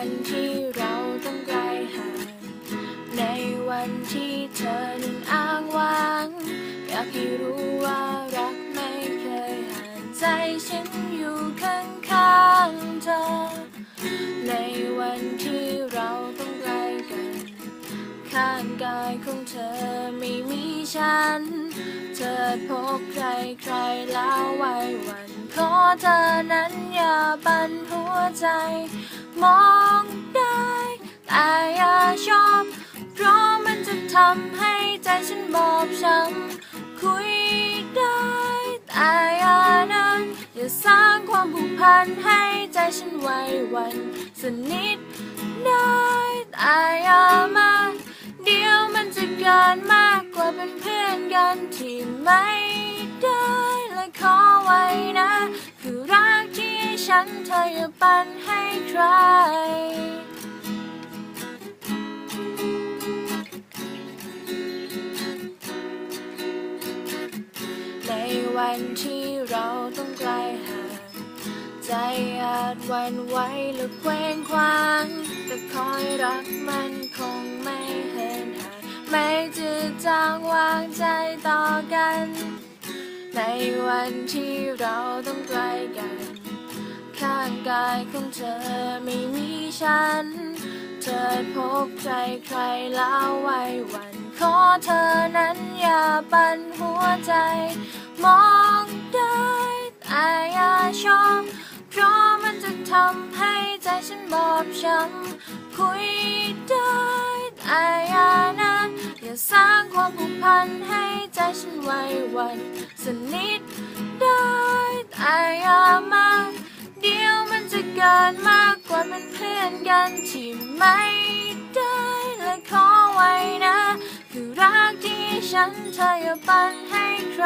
วันที่เราต้องไกลห่าง ในวันที่เธอนั้นอ้างว้าง อยากให้รู้ว่ารักไม่เคยห่างใจฉันอยู่ข้างข้างเธอ ในวันที่เราต้องไกลกัน ข้างกายของเธอไม่มีฉัน เธอพบใครใครแล้วไว้วันขอเธอนั้น อย่นหัวใจ มองได้ แต่อย่าชอบ เพราะมันจะทำให้ใจฉันบอบช้ำคุยได้ แต่อย่านั้นอย่าสร้างความผูกพันให้ใจฉันไหวหวันสนิทได้แต่อย่ามา เดี๋ยวมันจะเกินมากกว่าเป็นเพื่อนกันที่ไม่ ฉันเธออย่าปันให้ใคร ในวันที่เราต้องไกลห่างใจอาจหวันไหวหรือเคว้งคว้าง แต่คอยรักมันคงไม่เหินห่างไม่จืดจางวางใจต่อกัน ในวันที่เราต้องไกลกัน ข้างกายของเธอไม่มีฉัน เธอพบใครใครแล้วไว้วันขอเธอนั้นอย่าปั่นหัวใจ มองได้แต่อย่าชอบเพราะมันจะทำให้ใจฉันบอบช้ำคุยได้แต่อย่านั้นอย่าสร้างความผูกพันให้ใจฉันไวหวันสนิท จะเกินมากกว่าเป็นเพื่อนกันที่ไม่ได้และขอไว้นะ คือรักที่ฉันเธออย่าปันให้ใคร